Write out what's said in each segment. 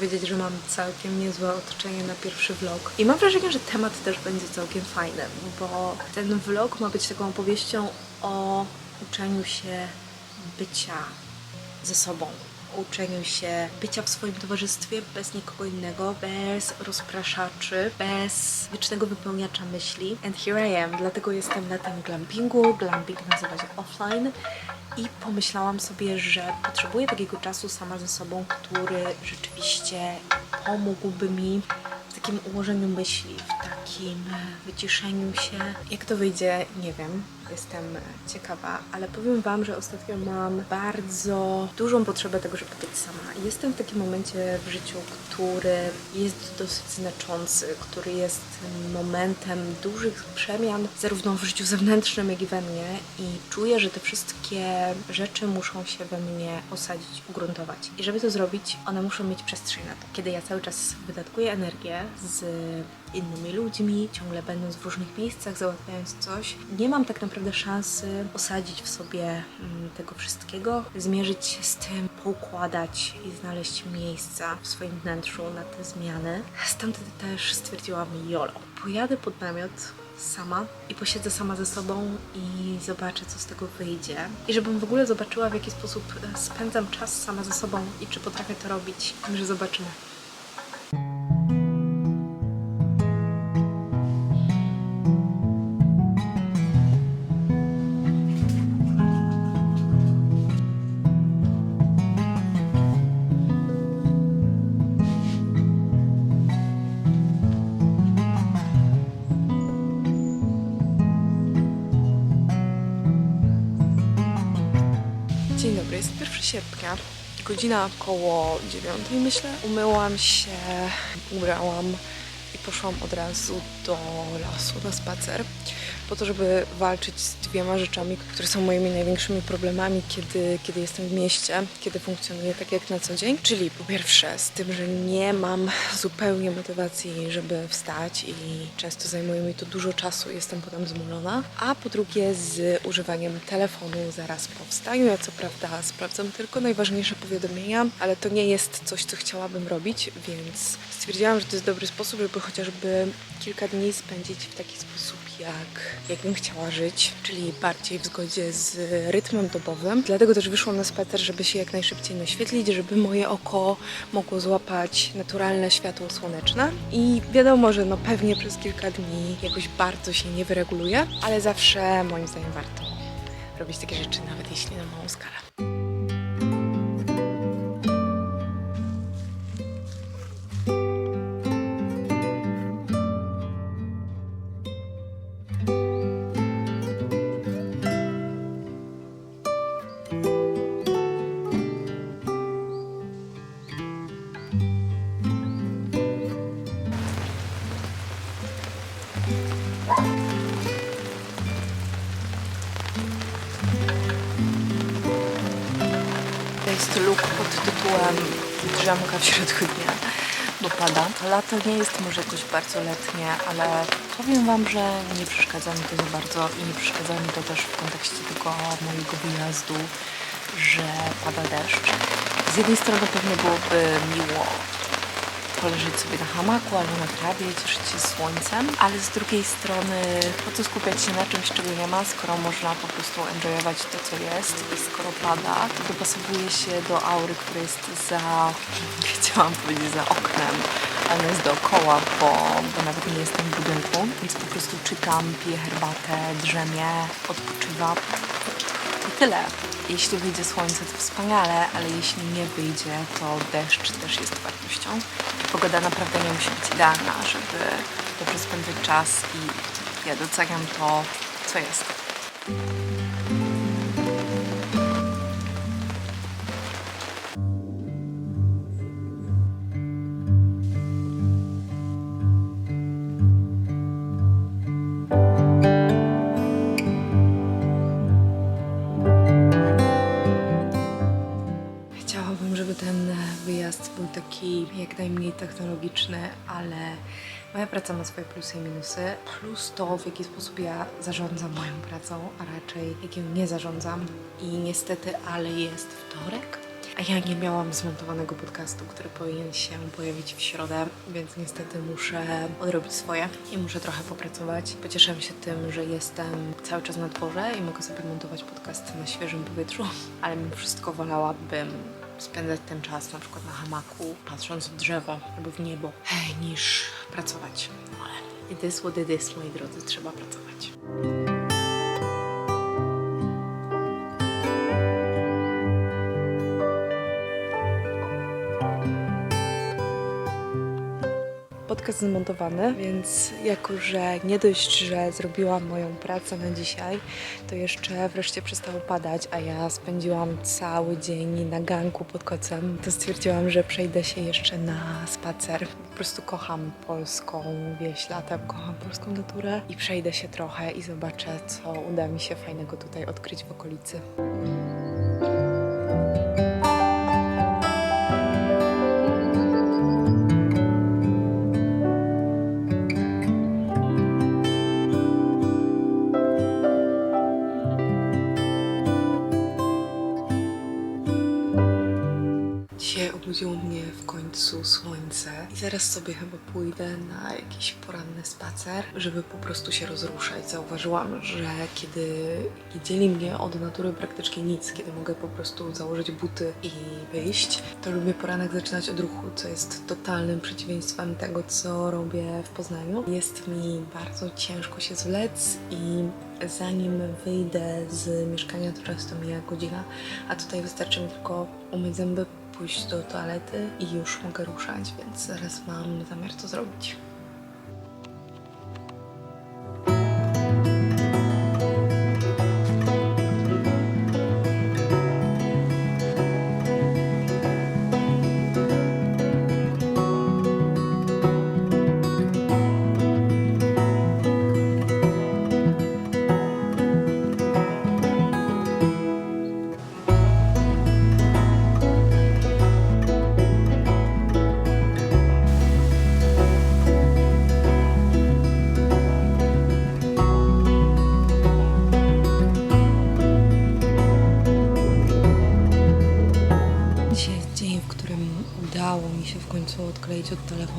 powiedzieć, że mam całkiem niezłe otoczenie na pierwszy vlog. I mam wrażenie, że temat też będzie całkiem fajny, bo ten vlog ma być taką opowieścią o uczeniu się bycia ze sobą. Uczeniu się bycia w swoim towarzystwie bez nikogo innego, bez rozpraszaczy, bez wiecznego wypełniacza myśli. And here I am, dlatego jestem na tym glampingu. Glamping nazywa się offline. I pomyślałam sobie, że potrzebuję takiego czasu sama ze sobą, który rzeczywiście pomógłby mi w takim ułożeniu myśli, w takim wyciszeniu się. Jak to wyjdzie, nie wiem. Jestem ciekawa, ale powiem Wam, że ostatnio mam bardzo dużą potrzebę tego, żeby być sama. Jestem w takim momencie w życiu, który jest dosyć znaczący, który jest momentem dużych przemian, zarówno w życiu zewnętrznym, jak i we mnie, i czuję, że te wszystkie rzeczy muszą się we mnie osadzić, ugruntować. I żeby to zrobić, one muszą mieć przestrzeń na to. Kiedy ja cały czas wydatkuję energię z innymi ludźmi, ciągle będąc w różnych miejscach, załatwiając coś, nie mam tak naprawdę szansy osadzić w sobie mm, tego wszystkiego, zmierzyć się z tym, poukładać i znaleźć miejsca w swoim wnętrzu na te zmiany. Stąd też stwierdziłam YOLO. Pojadę pod namiot sama i posiedzę sama ze sobą i zobaczę, co z tego wyjdzie. I żebym w ogóle zobaczyła, w jaki sposób e, spędzam czas sama ze sobą i czy potrafię to robić, że zobaczymy. 1 sierpnia, godzina około 9 myślę. Umyłam się, ubrałam i poszłam od razu do lasu na spacer po to, żeby walczyć z dwiema rzeczami, które są moimi największymi problemami, kiedy, kiedy jestem w mieście, kiedy funkcjonuję tak jak na co dzień. Czyli po pierwsze z tym, że nie mam zupełnie motywacji, żeby wstać i często zajmuje mi to dużo czasu, jestem potem zmulona. A po drugie z używaniem telefonu zaraz po wstaniu. Ja co prawda sprawdzam tylko najważniejsze powiadomienia, ale to nie jest coś, co chciałabym robić, więc stwierdziłam, że to jest dobry sposób, żeby chociażby kilka dni spędzić w taki sposób, jak, jakbym chciała żyć, czyli bardziej w zgodzie z rytmem dobowym. Dlatego też wyszłam na spacer, żeby się jak najszybciej naświetlić, żeby moje oko mogło złapać naturalne światło słoneczne. I wiadomo, że no pewnie przez kilka dni jakoś bardzo się nie wyreguluje, ale zawsze moim zdaniem warto robić takie rzeczy, nawet jeśli na małą skalę. Drzemka w środku dnia, bo pada. Lato nie jest może jakoś bardzo letnie, ale powiem Wam, że nie przeszkadza mi to za bardzo i nie przeszkadza mi to też w kontekście tego mojego wyjazdu, że pada deszcz. Z jednej strony pewnie byłoby miło poleżeć sobie na hamaku albo na trawie, cieszyć się słońcem, ale z drugiej strony po co skupiać się na czymś, czego nie ma, skoro można po prostu enjoyować to, co jest? I skoro pada, to dopasowuje się do aury, która jest za, chciałam powiedzieć za oknem, ale jest dookoła, bo, bo nawet nie jestem w budynku, więc po prostu czytam, piję herbatę, drzemię, odpoczywam i tyle. Jeśli wyjdzie słońce, to wspaniale, ale jeśli nie wyjdzie, to deszcz też jest wartością. Pogoda naprawdę nie musi być idealna, żeby dobrze spędzać czas i ja doceniam to, co jest. Najmniej technologiczny, ale moja praca ma swoje plusy i minusy. Plus to, w jaki sposób ja zarządzam moją pracą, a raczej jak ją nie zarządzam. I niestety, ale jest wtorek. A ja nie miałam zmontowanego podcastu, który powinien się pojawić w środę, więc niestety muszę odrobić swoje i muszę trochę popracować. Pocieszę się tym, że jestem cały czas na dworze i mogę sobie montować podcast na świeżym powietrzu, ale mimo wszystko wolałabym spędzać ten czas na przykład na hamaku, patrząc w drzewo albo w niebo, niż pracować. Ale it is what it is, moi drodzy, trzeba pracować. Podcast zmontowany, więc jako, że nie dość, że zrobiłam moją pracę na dzisiaj, to jeszcze wreszcie przestało padać, a ja spędziłam cały dzień na ganku pod kocem, to stwierdziłam, że przejdę się jeszcze na spacer. Po prostu kocham polską wieś latem, kocham polską naturę i przejdę się trochę i zobaczę, co uda mi się fajnego tutaj odkryć w okolicy. Obudziło mnie w końcu słońce i zaraz sobie chyba pójdę na jakiś poranny spacer, żeby po prostu się rozruszać. Zauważyłam, że kiedy dzieli mnie od natury praktycznie nic, kiedy mogę po prostu założyć buty i wyjść, to lubię poranek zaczynać od ruchu, co jest totalnym przeciwieństwem tego, co robię w Poznaniu. Jest mi bardzo ciężko się zwlec i zanim wyjdę z mieszkania, to często mija godzina, a tutaj wystarczy mi tylko umyć zęby, pójść do toalety i już mogę ruszać, więc zaraz mam zamiar to zrobić.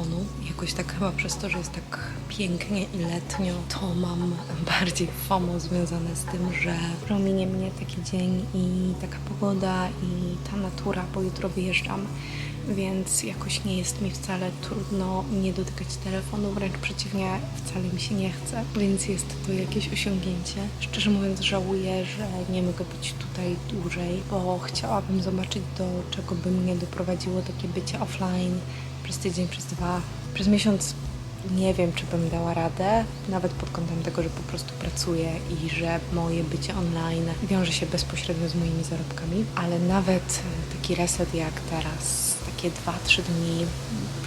Telefonu. Jakoś tak chyba przez to, że jest tak pięknie i letnio, to mam bardziej FOMO związane z tym, że minie mnie taki dzień i taka pogoda i ta natura, bo jutro wyjeżdżam. Więc jakoś nie jest mi wcale trudno nie dotykać telefonu, wręcz przeciwnie, wcale mi się nie chce, więc jest to jakieś osiągnięcie. Szczerze mówiąc, żałuję, że nie mogę być tutaj dłużej, bo chciałabym zobaczyć, do czego by mnie doprowadziło takie bycie offline przez tydzień, przez dwa, przez miesiąc. Nie wiem, czy bym dała radę, nawet pod kątem tego, że po prostu pracuję i że moje bycie online wiąże się bezpośrednio z moimi zarobkami, ale nawet taki reset jak teraz, takie 2-3 dni,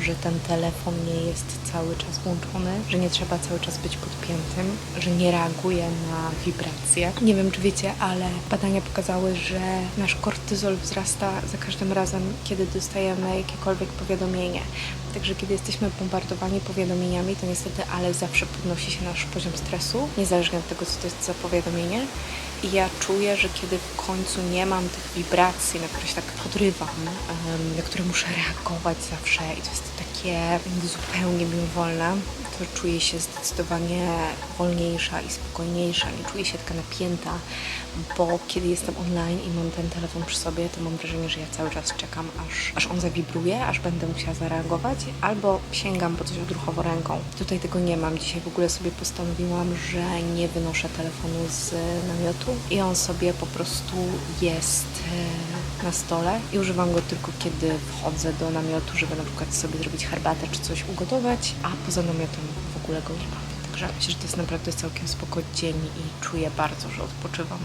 że ten telefon nie jest cały czas włączony, że nie trzeba cały czas być podpiętym, że nie reaguje na wibracje. Nie wiem, czy wiecie, ale badania pokazały, że nasz kortyzol wzrasta za każdym razem, kiedy dostajemy jakiekolwiek powiadomienie. Także kiedy jesteśmy bombardowani powiadomieniami, to niestety, ale zawsze podnosi się nasz poziom stresu, niezależnie od tego, co to jest za powiadomienie. I ja czuję, że kiedy w końcu nie mam tych wibracji, na które się tak podrywam, na które muszę reagować zawsze i to jest takie zupełnie mimowolne, to czuję się zdecydowanie wolniejsza i spokojniejsza, nie czuję się taka napięta, bo kiedy jestem online i mam ten telefon przy sobie, to mam wrażenie, że ja cały czas czekam, aż, aż on zawibruje, aż będę musiała zareagować, albo sięgam po coś odruchowo ręką. Tutaj tego nie mam. Dzisiaj w ogóle sobie postanowiłam, że nie wynoszę telefonu z namiotu i on sobie po prostu jest e, na stole i używam go tylko kiedy wchodzę do namiotu, żeby na przykład sobie zrobić herbatę czy coś ugotować, a poza namiotem ogóle go nie mam. Także myślę, że to jest naprawdę całkiem spoko dzień i czuję bardzo, że odpoczywam.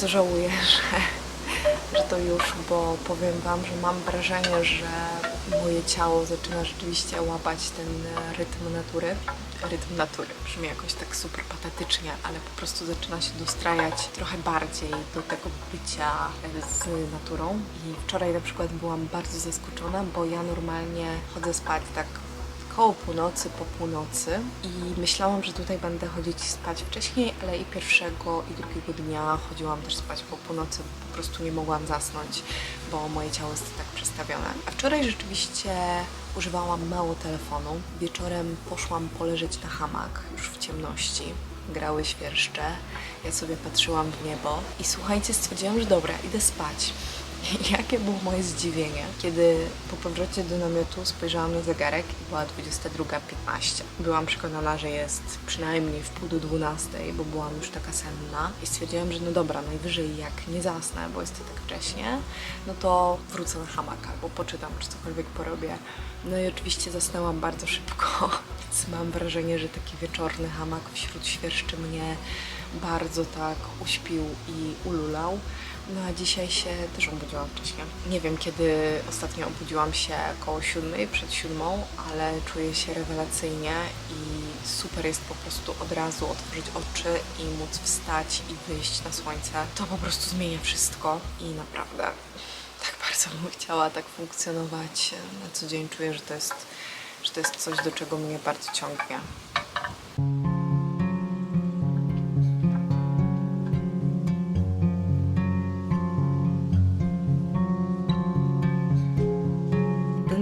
Bardzo żałuję, że, że to już, bo powiem Wam, że mam wrażenie, że moje ciało zaczyna rzeczywiście łapać ten e, rytm natury. Rytm natury brzmi jakoś tak super patetycznie, ale po prostu zaczyna się dostrajać trochę bardziej do tego bycia e, z naturą. I wczoraj na przykład byłam bardzo zaskoczona, bo ja normalnie chodzę spać tak koło północy, po północy i myślałam, że tutaj będę chodzić spać wcześniej, ale i pierwszego i drugiego dnia chodziłam też spać po północy, po prostu nie mogłam zasnąć, bo moje ciało jest tak przestawione. A wczoraj rzeczywiście używałam mało telefonu. Wieczorem poszłam poleżeć na hamak już w ciemności. Grały świerszcze, ja sobie patrzyłam w niebo i słuchajcie, stwierdziłam, że dobra, idę spać. Jakie było moje zdziwienie, kiedy po powrocie do namiotu spojrzałam na zegarek i była 22.15. Byłam przekonana, że jest przynajmniej w pół do 12, bo byłam już taka senna i stwierdziłam, że no dobra, najwyżej jak nie zasnę, bo jest to tak wcześnie, no to wrócę na hamak albo poczytam, czy cokolwiek porobię. No i oczywiście zasnęłam bardzo szybko, więc mam wrażenie, że taki wieczorny hamak wśród świerszczy mnie bardzo tak uśpił i ululał. No a dzisiaj się też obudziłam wcześniej. Nie wiem, kiedy ostatnio obudziłam się koło siódmej, przed siódmą, ale czuję się rewelacyjnie i super jest po prostu od razu otworzyć oczy i móc wstać i wyjść na słońce. To po prostu zmienia wszystko i naprawdę tak bardzo bym chciała tak funkcjonować na co dzień. Czuję, że to jest, że to jest coś, do czego mnie bardzo ciągnie.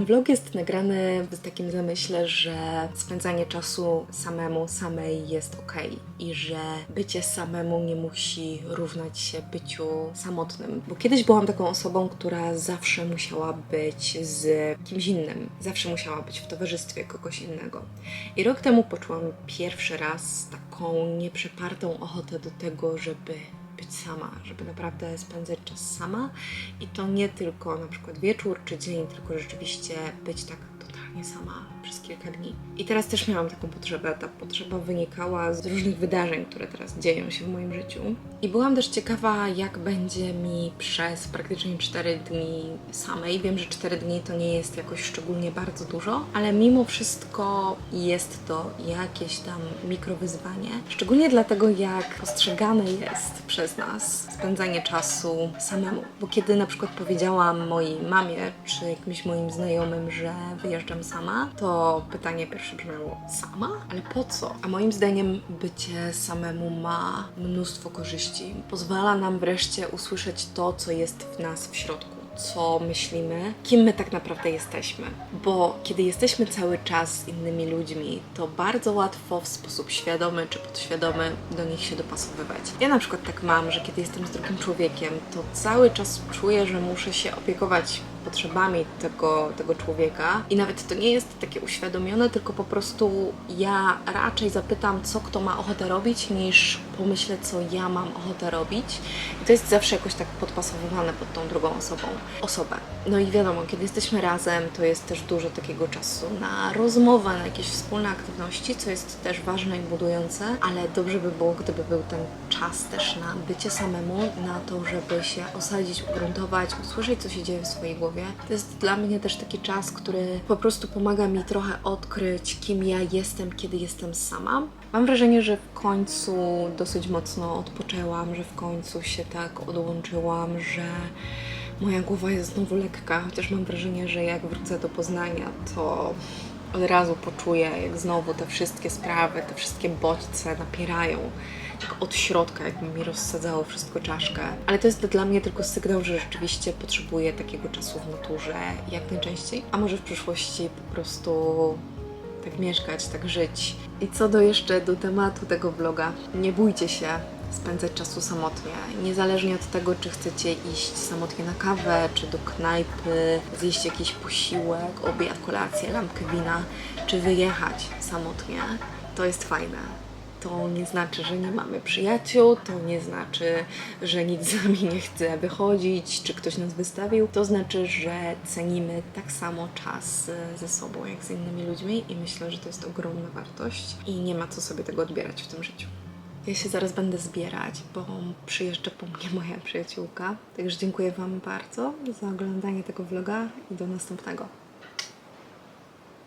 Vlog jest nagrany w takim zamyśle, że spędzanie czasu samemu, samej jest ok i że bycie samemu nie musi równać się byciu samotnym. Bo kiedyś byłam taką osobą, która zawsze musiała być z kimś innym, zawsze musiała być w towarzystwie kogoś innego. I rok temu poczułam pierwszy raz taką nieprzepartą ochotę do tego, żeby być sama, żeby naprawdę spędzać czas sama. I to nie tylko na przykład wieczór czy dzień, tylko rzeczywiście być tak totalnie sama przez kilka dni. I teraz też miałam taką potrzebę. Ta potrzeba wynikała z różnych wydarzeń, które teraz dzieją się w moim życiu. I byłam też ciekawa, jak będzie mi przez praktycznie 4 dni samej. Wiem, że 4 dni to nie jest jakoś szczególnie bardzo dużo, ale mimo wszystko jest to jakieś tam mikrowyzwanie. Szczególnie dlatego, jak postrzegane jest przez nas spędzanie czasu samemu. Bo kiedy na przykład powiedziałam mojej mamie czy jakimś moim znajomym, że wyjeżdżam sama, to pytanie pierwsze brzmiało: sama? Ale po co? A moim zdaniem bycie samemu ma mnóstwo korzyści. Pozwala nam wreszcie usłyszeć to, co jest w nas w środku co myślimy, kim my tak naprawdę jesteśmy. Bo kiedy jesteśmy cały czas z innymi ludźmi, to bardzo łatwo w sposób świadomy czy podświadomy do nich się dopasowywać. Ja na przykład tak mam, że kiedy jestem z drugim człowiekiem, to cały czas czuję, że muszę się opiekować potrzebami tego, tego człowieka. I nawet to nie jest takie uświadomione, tylko po prostu ja raczej zapytam, co kto ma ochotę robić, niż pomyślę, co ja mam ochotę robić. I to jest zawsze jakoś tak podpasowywane pod tą drugą osobą, osobę. No i wiadomo, kiedy jesteśmy razem, to jest też dużo takiego czasu na rozmowę, na jakieś wspólne aktywności, co jest też ważne i budujące, ale dobrze by było, gdyby był ten czas też na bycie samemu, na to, żeby się osadzić, ugruntować, usłyszeć, co się dzieje w swojej głowie. To jest dla mnie też taki czas, który po prostu pomaga mi trochę odkryć, kim ja jestem, kiedy jestem sama. Mam wrażenie, że w końcu dosyć mocno odpoczęłam, że w końcu się tak odłączyłam, że moja głowa jest znowu lekka, chociaż mam wrażenie, że jak wrócę do Poznania, to od razu poczuję, jak znowu te wszystkie sprawy, te wszystkie bodźce napierają tak od środka, jakby mi rozsadzało wszystko czaszkę. Ale to jest dla mnie tylko sygnał, że rzeczywiście potrzebuję takiego czasu w naturze jak najczęściej. A może w przyszłości po prostu tak mieszkać, tak żyć. I co do jeszcze do tematu tego vloga, nie bójcie się spędzać czasu samotnie. Niezależnie od tego, czy chcecie iść samotnie na kawę, czy do knajpy, zjeść jakiś posiłek, obiad, kolację, lampkę wina, czy wyjechać samotnie, to jest fajne. To nie znaczy, że nie mamy przyjaciół, to nie znaczy, że nikt z nami nie chce wychodzić, czy ktoś nas wystawił. To znaczy, że cenimy tak samo czas e, ze sobą, jak z innymi ludźmi i myślę, że to jest ogromna wartość i nie ma co sobie tego odbierać w tym życiu. Ja się zaraz będę zbierać, bo przyjeżdża po mnie moja przyjaciółka. Także dziękuję Wam bardzo za oglądanie tego vloga i do następnego.